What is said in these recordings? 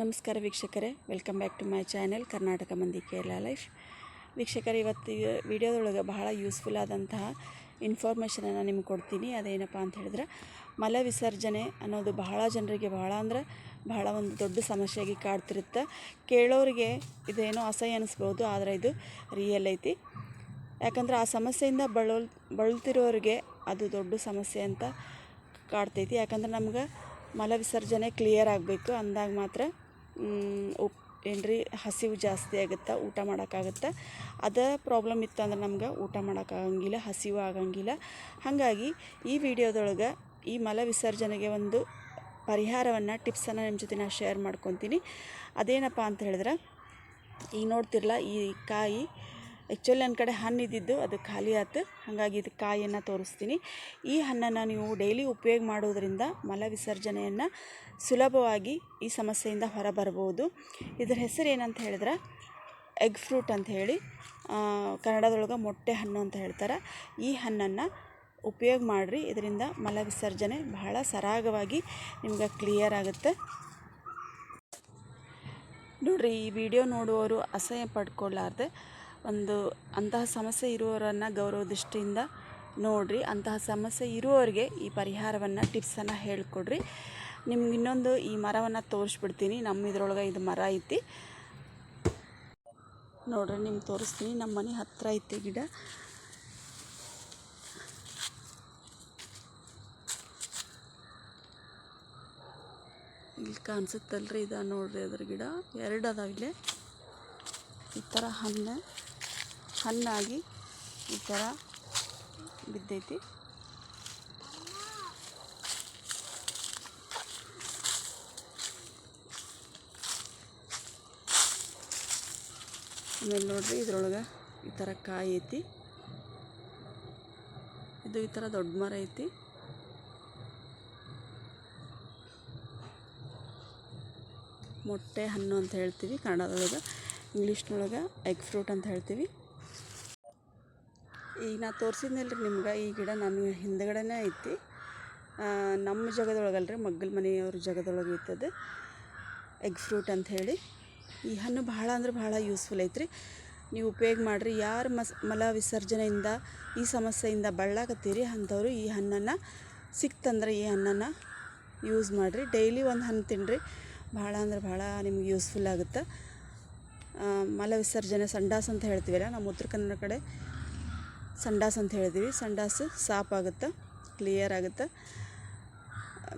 ನಮಸ್ಕಾರ ವೀಕ್ಷಕರೇ welcome back to my channel Karnataka ಮಂದಿ ಕೇರಳ ಲೈಫ್ ವೀಕ್ಷಕರೇ, ಇವತ್ತು ವಿಡಿಯೋದೊಳಗೆ ಬಹಳ ಯೂಸ್ಫುಲ್ ಆದಂತಹ ಇನ್ಫಾರ್ಮೇಷನನ್ನು ನಿಮ್ಗೆ ಕೊಡ್ತೀನಿ. ಅದೇನಪ್ಪ ಅಂತ ಹೇಳಿದ್ರೆ, ಮಲ ವಿಸರ್ಜನೆ ಅನ್ನೋದು ಬಹಳ ಜನರಿಗೆ ಬಹಳ ಅಂದ್ರೆ ಬಹಳ ಒಂದು ದೊಡ್ಡ ಸಮಸ್ಯೆಯಾಗಿ ಕಾಡ್ತಿರುತ್ತೆ. ಕೇಳೋರಿಗೆ ಇದೇನೋ ಅಸಹ್ಯ ಅನ್ನಿಸ್ಬೋದು ಆದರೆ ಇದು ರಿಯಲ್ ಐತಿ. ಯಾಕಂದ್ರೆ ಆ ಸಮಸ್ಯೆಯಿಂದ ಬಳಲ್, ಬಳಲ್ತಿರೋರಿಗೆ ಅದು ದೊಡ್ಡ ಸಮಸ್ಯೆ ಅಂತ ಕಾಡ್ತೈತಿ. ಯಾಕಂದ್ರೆ ನಮ್ಗೆ ಮಲ ವಿಸರ್ಜನೆ ಕ್ಲಿಯರ್ ಆಗಬೇಕು ಅಂದಾಗ ಮಾತ್ರ ಉಪ್ ಏನ್ರಿ ಹಸಿವು ಜಾಸ್ತಿ ಆಗುತ್ತೆ, ಊಟ ಮಾಡೋಕ್ಕಾಗತ್ತೆ ಅದೇ ಪ್ರಾಬ್ಲಮ್ ಇತ್ತಂದ್ರೆ ನಮ್ಗೆ ಊಟ ಮಾಡೋಕ್ಕಾಗಂಗಿಲ್ಲ ಹಸಿವು ಆಗಂಗಿಲ್ಲ. ಹಾಗಾಗಿ ಈ ವಿಡಿಯೋದೊಳಗೆ ಈ ಮಲ ವಿಸರ್ಜನೆಗೆ ಒಂದು ಪರಿಹಾರವನ್ನು, ಟಿಪ್ಸನ್ನು ನಿಮ್ಮ ಜೊತೆ ನಾನು ಶೇರ್ ಮಾಡ್ಕೊತೀನಿ. ಅದೇನಪ್ಪ ಅಂತ ಹೇಳಿದ್ರೆ, ಈಗ ನೋಡ್ತಿರಲ್ಲ ಈ ಕಾಯಿ ಆ್ಯಕ್ಚುಲಿ ನನ್ನ ಕಡೆ ಹಣ್ಣು ಇದ್ದಿದ್ದು ಅದು ಖಾಲಿ ಆಯ್ತು ಹಾಗಾಗಿ ಇದು ಕಾಯಿಯನ್ನು ತೋರಿಸ್ತೀನಿ. ಈ ಹಣ್ಣನ್ನು ನೀವು ಡೈಲಿ ಉಪಯೋಗ ಮಾಡೋದ್ರಿಂದ ಮಲ ವಿಸರ್ಜನೆಯನ್ನು ಸುಲಭವಾಗಿ ಈ ಸಮಸ್ಯೆಯಿಂದ ಹೊರಬರ್ಬೋದು. ಇದರ ಹೆಸರು ಏನಂತ ಹೇಳಿದ್ರೆ? ಎಗ್ ಫ್ರೂಟ್ ಅಂತ ಹೇಳಿ. ಕನ್ನಡದೊಳಗೆ ಮೊಟ್ಟೆ ಹಣ್ಣು ಅಂತ ಹೇಳ್ತಾರೆ. ಈ ಹಣ್ಣನ್ನು ಉಪಯೋಗ ಮಾಡಿರಿ. ಇದರಿಂದ ಮಲ ವಿಸರ್ಜನೆ ಬಹಳ ಸರಾಗವಾಗಿ ನಿಮ್ಗೆ ಕ್ಲಿಯರ್ ಆಗುತ್ತೆ. ನೋಡಿರಿ, ಈ ವಿಡಿಯೋ ನೋಡುವವರು ಅಸಹ್ಯ ಪಡ್ಕೊಳ್ಳಾರ್ದೆ ಒಂದು ಅಂತಹ ಸಮಸ್ಯೆ ಇರುವವರನ್ನು ಗೌರವ ದೃಷ್ಟಿಯಿಂದ ನೋಡಿರಿ. ಅಂತಹ ಸಮಸ್ಯೆ ಇರುವವರಿಗೆ ಈ ಪರಿಹಾರವನ್ನು ಟಿಪ್ಸನ್ನು ಹೇಳಿಕೊಡ್ರಿ. ನಿಮ್ಗೆ ಇನ್ನೊಂದು ಈ ಮರವನ್ನು ತೋರಿಸ್ಬಿಡ್ತೀನಿ. ನಮ್ಮ ಇದ್ರೊಳಗೆ ಇದು ಮರ ಐತಿ. ನೋಡ್ರಿ, ನಿಮ್ಗೆ ತೋರಿಸ್ತೀನಿ. ನಮ್ಮ ಮನೆ ಹತ್ತಿರ ಐತಿ ಗಿಡ. ಇಲ್ಲಿ ಕಾಣಿಸುತ್ತಲ್ರಿ, ಇದು ನೋಡ್ರಿ ಅದ್ರ ಗಿಡ. ಎರಡು ಅದಾವ ಇಲ್ಲೇ. ಈ ಥರ ಹಣ್ಣು. ಹಣ್ಣಾಗಿ ಈ ಥರ ಬಿದ್ದೈತಿ. ಆಮೇಲೆ ನೋಡಿರಿ ಇದ್ರೊಳಗೆ ಈ ಥರ ಕಾಯಿ ಐತಿ. ಇದು ಈ ಥರ ದೊಡ್ಡ ಮರ ಐತಿ. ಮೊಟ್ಟೆ ಹಣ್ಣು ಅಂತ ಹೇಳ್ತೀವಿ ಕನ್ನಡದೊಳಗೆ. ಇಂಗ್ಲೀಷ್ನೊಳಗೆ ಎಗ್ ಫ್ರೂಟ್ ಅಂತ ಹೇಳ್ತೀವಿ. ಈಗ ನಾ ರೀ ನಿಮ್ಗೆ, ಈ ಗಿಡ ನನ್ನ ಹಿಂದ್ಗಡೆನೇ ಐತಿ. ನಮ್ಮ ಜಾಗದೊಳಗಲ್ರಿ, ಮಗ್ಗಲ ಮನೆಯವ್ರ ಜಾಗದೊಳಗೆ ಇತ್ತದು ಎಗ್ ಫ್ರೂಟ್ ಅಂತ ಹೇಳಿ. ಈ ಹಣ್ಣು ಭಾಳ ಅಂದ್ರೆ ಭಾಳ ಯೂಸ್ಫುಲ್ ಐತ್ರಿ. ನೀವು ಉಪಯೋಗ ಮಾಡಿರಿ, ಯಾರು ಮಸ್, ಮಲ ವಿಸರ್ಜನೆಯಿಂದ, ಈ ಸಮಸ್ಯೆಯಿಂದ ಬಳ್ಳಾಕತ್ತೀರಿ ಅಂಥವ್ರು ಈ ಹಣ್ಣನ್ನು ಸಿಕ್ತಂದ್ರೆ ಈ ಹಣ್ಣನ್ನು ಯೂಸ್ ಮಾಡಿರಿ. ಡೈಲಿ ಒಂದು ಹಣ್ಣು ತಿನ್ನಿರಿ ಭಾಳ ಅಂದ್ರೆ ಭಾಳ ನಿಮ್ಗೆ ಯೂಸ್ಫುಲ್ ಆಗುತ್ತೆ. ಮಲ ವಿಸರ್ಜನೆ, ಸಂಡಾಸ್ ಅಂತ ಹೇಳ್ತೀವಲ್ಲ, ನಮ್ಮ ಉತ್ತರ ಕನ್ನಡ ಕಡೆ ಸಂಡಾಸ್ ಅಂತ ಹೇಳಿದ್ವಿ. ಸಂಡಾಸ್ ಸಾಪಾಗುತ್ತೆ ಕ್ಲಿಯರ್ ಆಗುತ್ತೆ?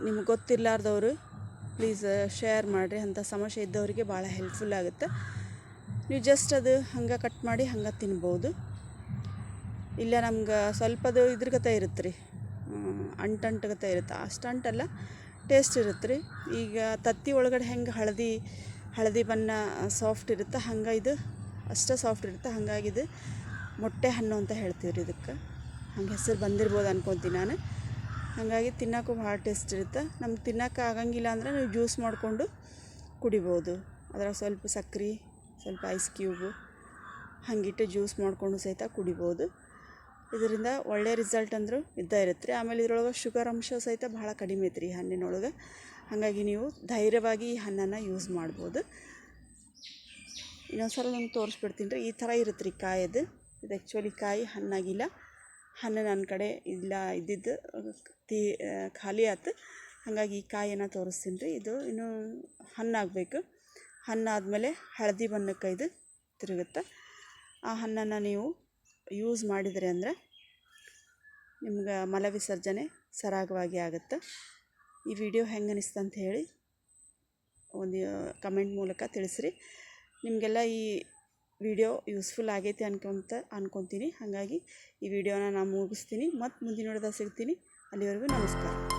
ನಿಮ್ಗೆ ಗೊತ್ತಿರಲಾರ್ದವರು ಪ್ಲೀಸ್ ಶೇರ್ ಮಾಡಿರಿ. ಅಂಥ ಸಮಸ್ಯೆ ಇದ್ದವರಿಗೆ ಭಾಳ ಹೆಲ್ಪ್ಫುಲ್ ಆಗುತ್ತೆ. ನೀವು ಜಸ್ಟ್ ಅದು ಹಂಗೆ ಕಟ್ ಮಾಡಿ ಹಂಗೆ ತಿನ್ಬೋದು. ಇಲ್ಲ ನಮ್ಗೆ ಸ್ವಲ್ಪದು ಇದ್ರಗತೆ ಇರುತ್ತೆ ರೀ ಅಂಟಂಟಗತೆ ಇರುತ್ತೆ. ಅಷ್ಟು ಅಂಟಲ್ಲ ಟೇಸ್ಟ್ ಇರುತ್ತೆ ರೀ ಈಗ ತತ್ತಿ ಒಳಗಡೆ ಹೆಂಗೆ ಹಳದಿ ಹಳದಿ ಬಣ್ಣ ಸಾಫ್ಟ್ ಇರುತ್ತೆ? ಹಂಗೆ ಇದು, ಅಷ್ಟೇ ಸಾಫ್ಟ್ ಇರುತ್ತೆ? ಹಾಗಾಗಿ ಇದು ಮೊಟ್ಟೆ ಹಣ್ಣು ಅಂತ ಹೇಳ್ತೀವಿ ಇದಕ್ಕೆ. ಹಂಗೆ ಹೆಸರು ಬಂದಿರ್ಬೋದು ಅನ್ಕೊತೀನಿ ನಾನು. ಹಾಗಾಗಿ ತಿನ್ನೋಕ್ಕೂ ಭಾಳ ಟೇಸ್ಟ್ ಇರುತ್ತೆ. ನಮ್ಗೆ ತಿನ್ನೋಕೆ ಆಗಂಗಿಲ್ಲ ಅಂದರೆ ನೀವು ಜ್ಯೂಸ್ ಮಾಡಿಕೊಂಡು ಕುಡಿಬೋದು. ಅದ್ರಾಗ ಸ್ವಲ್ಪ ಸಕ್ರೆ, ಸ್ವಲ್ಪ ಐಸ್ ಕ್ಯೂಬು ಹಂಗಿಟ್ಟು ಜ್ಯೂಸ್ ಮಾಡಿಕೊಂಡು ಸಹಿತ ಕುಡಿಬೋದು. ಇದರಿಂದ ಒಳ್ಳೆ ರಿಸಲ್ಟ್ ಅಂದರೂ ಇದ್ದೇ ಇರುತ್ತೆ. ರೀ ಆಮೇಲೆ ಇದ್ರೊಳಗೆ ಶುಗರ್ ಅಂಶ ಸಹಿತ ಭಾಳ ಕಡಿಮೆ ಐತ್ರಿ ಹಣ್ಣಿನೊಳಗೆ. ಹಾಗಾಗಿ ನೀವು ಧೈರ್ಯವಾಗಿ ಈ ಹಣ್ಣನ್ನು ಯೂಸ್ ಮಾಡ್ಬೋದು. ಇನ್ನೊಂದು ಸಲ ನಿಮ್ಗೆ ತೋರಿಸ್ಬಿಡ್ತೀನಿ ರೀ. ಈ ಥರ ಇರುತ್ತೆ ರೀ ಕಾಯದು. ಇದು ಆ್ಯಕ್ಚುಲಿ ಕಾಯಿ ಹಣ್ಣಾಗಿಲ್ಲ. ಹಣ್ಣು ನನ್ನ ಕಡೆ ಇಲ್ಲ, ಇದ್ದಿದ್ದು ತೀ ಖಾಲಿ ಆಯ್ತು ಹಾಗಾಗಿ ಈ ಕಾಯಿಯನ್ನು ತೋರಿಸ್ತೀನಿ ರೀ. ಇದು ಇನ್ನೂ ಹಣ್ಣಾಗಬೇಕು. ಹಣ್ಣಾದಮೇಲೆ ಹಳದಿ ಬಣ್ಣಕ್ಕೆ ಇದು ತಿರುಗುತ್ತೆ. ಆ ಹಣ್ಣನ್ನು ನೀವು ಯೂಸ್ ಮಾಡಿದರೆ ಅಂದರೆ ನಿಮ್ಗೆ ಮಲ ವಿಸರ್ಜನೆ ಸರಾಗವಾಗಿ ಆಗುತ್ತೆ. ಈ ವಿಡಿಯೋ ಹೆಂಗೆ ಅನಿಸ್ತು ಅಂತ ಹೇಳಿ ಒಂದು ಕಮೆಂಟ್ ಮೂಲಕ ತಿಳಿಸ್ರಿ. ನಿಮಗೆಲ್ಲ ಈ ವಿಡಿಯೋ ಯೂಸ್ಫುಲ್ ಆಗೈತಿ ಅನ್ಕೊಂತ, ಅನ್ಕೊತೀನಿ. ಹಾಗಾಗಿ ಈ ವಿಡಿಯೋನ ನಾನು ಮುಗಿಸ್ತೀನಿ. ಮತ್ತು ಮುಂದಿನ ನೋಡಿದಾಗ ಸಿಗ್ತೀನಿ. ಅಲ್ಲಿವರೆಗೂ ನಮಸ್ಕಾರ.